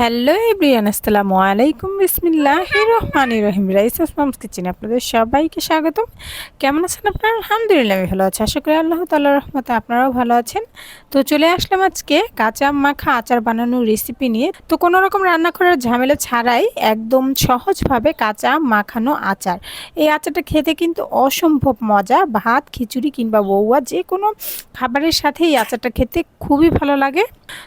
Hello everyone আসসালামু আলাইকুম। বিসমিল্লাহ রহমান রহিম। রাইস আসমামস কিচেনে আপনাদের সবাইকে স্বাগতম। কেমন আছেন আপনারা? আলহামদুলিল্লাহ, আমি ভালো আছি। আশা করি আল্লাহ তাল্লাহ রহমতে আপনারাও ভালো আছেন। তো চলে আসলাম আজকে কাঁচা মাখা আচার বানানোর রেসিপি নিয়ে। তো কোনো রকম রান্না করার ঝামেলা ছাড়াই একদম সহজভাবে কাঁচা মাখানো আচার। এই আচারটা খেতে কিন্তু অসম্ভব মজা। ভাত, খিচুড়ি কিংবা বৌয়া যে কোনো খাবারের সাথে এই আচারটা খেতে খুবই ভালো লাগে।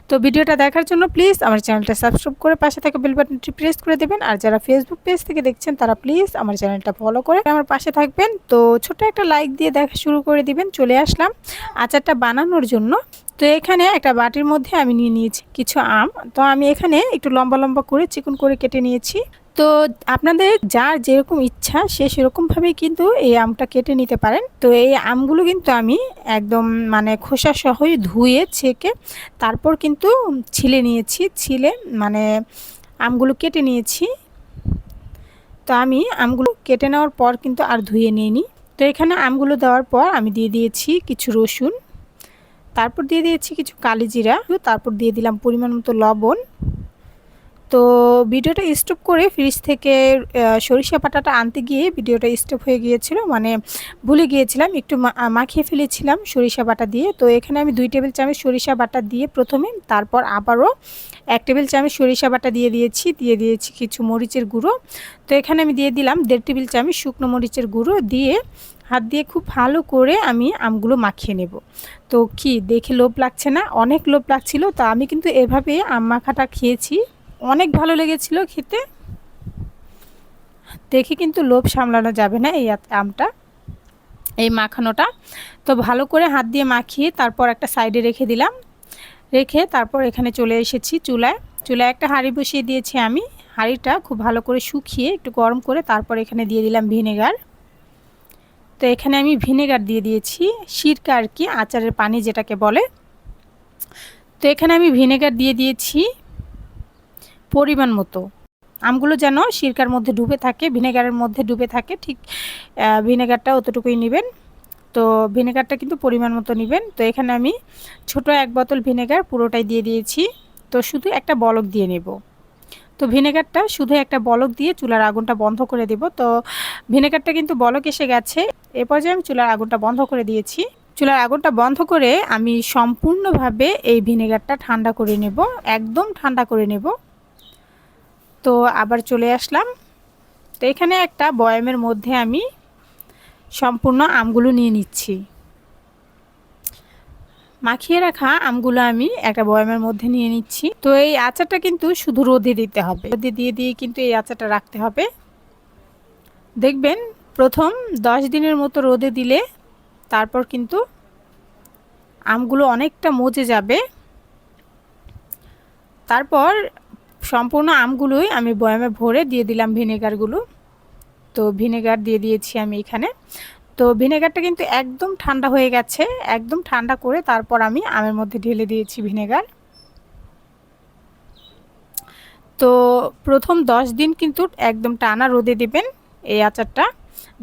তো ভিডিওটা দেখার জন্য প্লিজ আমার চ্যানেলটা সাবস্ক্রাইব করে পাশে থাকা বেল বাটনটি প্রেস করে দেবেন। আর যারা ফেসবুক পেজ থেকে দেখছেন, তারা প্লিজ আমার চ্যানেলটা ফলো করে আমার পাশে থাকবেন। তো ছোট একটা লাইক দিয়ে দেখা শুরু করে দিবেন, চলে আসলাম আচারটা বানানোর জন্য। তো এখানে একটা বাটির মধ্যে আমি নিয়ে নিয়েছি কিছু আম। তো আমি এখানে একটু লম্বা লম্বা করে চিকন করে কেটে নিয়েছি। তো আপনাদের যার যেরকম ইচ্ছা সে সেরকমভাবেই কিন্তু এই আমটা কেটে নিতে পারেন। তো এই আমগুলো কিন্তু আমি একদম মানে খোসা সহই ধুয়ে ছেঁকে তারপর কিন্তু ছিলে নিয়েছি, ছিলে মানে আমগুলো কেটে নিয়েছি। তো আমি আমগুলো কেটে নেওয়ার পর কিন্তু আর ধুয়ে নিইনি। তো এখানে আমগুলো দেওয়ার পর আমি দিয়ে দিয়েছি কিছু রসুন, তারপর দিয়ে দিয়েছি কিছু কালি জিরা তারপর দিয়ে দিলাম পরিমাণ মতো লবণ। তো ভিডিওটা স্টপ করে ফ্রিজ থেকে সরিষা পাটাটা আনতে গিয়ে ভিডিওটা স্টপ হয়ে গিয়েছিল। মানে ভুলে গিয়েছিলাম, একটু মাখিয়ে ফেলেছিলাম সরিষা বাটা দিয়ে। তো এখানে আমি দুই টেবিল চামচ সরিষা বাটা দিয়ে প্রথমে, তারপর আবারও এক টেবিল চামচ সরিষা বাটা দিয়ে দিয়েছি দিয়ে দিয়েছি কিছু মরিচের গুঁড়ো। তো এখানে আমি দিয়ে দিলাম দেড় টেবিল চামচ শুকনো মরিচের গুঁড়ো দিয়ে হাত দিয়ে খুব ভালো করে আমি আমগুলো মাখিয়ে নেব। তো কি, দেখে লোভ লাগছে না? অনেক লোভ লাগছিল, তো আমি কিন্তু এভাবে আম মাখাটা খেয়েছি। অনেক ভালো লেগেছিল খেতে। দেখে কিন্তু লোভ সামলানো যাবে না এই আমটা, এই মাখানোটা। তো ভালো করে হাত দিয়ে মাখিয়ে তারপর একটা সাইডে রেখে দিলাম। রেখে তারপর এখানে চলে এসেছি চুলায়। চুলায় একটা হাঁড়ি বসিয়ে দিয়েছি আমি। হাঁড়িটা খুব ভালো করে শুকিয়ে একটু গরম করে তারপর এখানে দিয়ে দিলাম ভিনেগার। তো এখানে আমি ভিনেগার দিয়ে দিয়েছি। সিরকা আর কি, আচারের পানি যেটাকে বলে। তো এখানে আমি ভিনেগার দিয়ে দিয়েছি। পরিমাণ মতো। আমগুলো যেন সিরকার মধ্যে ডুবে থাকে, ভিনেগারের মধ্যে ডুবে থাকে, ঠিক ভিনেগারটা অতটুকুই নেবেন। তো ভিনেগারটা কিন্তু পরিমাণ মতো নেবেন। তো এখানে আমি ছোট এক বোতল ভিনেগার পুরোটাই দিয়ে দিয়েছি। তো শুধু একটা বলক দিয়ে নেব। তো ভিনেগারটা শুধু একটা বলক দিয়ে চুলার আগুনটা বন্ধ করে দেব। তো ভিনেগারটা কিন্তু বলক এসে গেছে। এ পর্যায়ে আমি চুলার আগুনটা বন্ধ করে দিয়েছি। চুলার আগুনটা বন্ধ করে আমি সম্পূর্ণভাবে এই ভিনেগারটা ঠান্ডা করে নেব। একদম ঠান্ডা করে নেব। তো আবার চলে আসলাম। তো এখানে একটা বয়ামের মধ্যে আমি সম্পূর্ণ আমগুলো নিয়ে নিচ্ছি। মাখিয়ে রাখা আমগুলো আমি একটা বয়ামের মধ্যে নিয়ে নিচ্ছি। তো এই আচারটা কিন্তু শুধু রোদে দিতে হবে। রোদে দিয়ে দিয়ে কিন্তু এই আচারটা রাখতে হবে। দেখবেন প্রথম দশ দিনের মতো রোদে দিলে তারপর কিন্তু আমগুলো অনেকটা মজে যাবে। তারপর সম্পূর্ণ আমগুলোই আমি বয়ামে ভরে দিয়ে দিলাম ভিনেগারগুলো। তো ভিনেগার দিয়ে দিয়েছি আমি এখানে। তো ভিনেগারটা কিন্তু একদম ঠান্ডা হয়ে গেছে, একদম ঠান্ডা করে তারপর আমি আমের মধ্যে ঢেলে দিয়েছি ভিনেগার। তো প্রথম দশ দিন কিন্তু একদম টানা রোদে দেবেন এই আচারটা।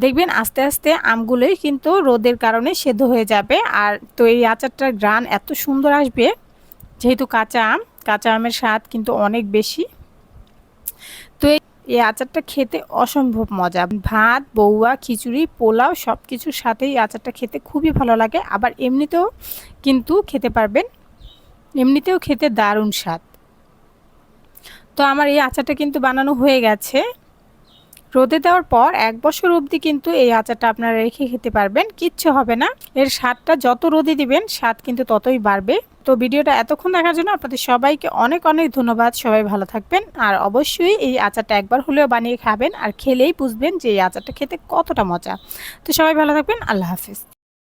দেখবেন আস্তে আস্তে আমগুলোই কিন্তু রোদের কারণে সেদ্ধ হয়ে যাবে। আর তো এই আচারটার গ্রান এত সুন্দর আসবে, যেহেতু কাঁচা আম কাঁচা আমের স্বাদ কিন্তু অনেক বেশি। তো এই আচারটা খেতে অসম্ভব মজা। ভাত বৌয়া খিচুড়ি, পোলাও সব কিছুর সাথেই আচারটা খেতে খুবই ভালো লাগে। আবার এমনিতেও কিন্তু খেতে পারবেন। এমনিতেও খেতে দারুণ স্বাদ। তো আমার এই আচারটা কিন্তু বানানো হয়ে গেছে। রোদে দেওয়ার পর এক বছর অবধি কিন্তু এই আচারটা আপনারা রেখে খেতে পারবেন। কিচ্ছু হবে না। এর স্বাদটা যত রোদে দিবেন, স্বাদ কিন্তু ততই বাড়বে। তো ভিডিওটা এতক্ষণ দেখার জন্য আপনাদের সবাইকে অনেক অনেক ধন্যবাদ। সবাই ভালো থাকবেন। আর অবশ্যই এই আচারটা একবার হলেও বানিয়ে খাবেন আর খেলেই বুঝবেন যে এই আচারটা খেতে কতটা মজা। তো সবাই ভালো থাকবেন। আল্লাহ হাফিজ।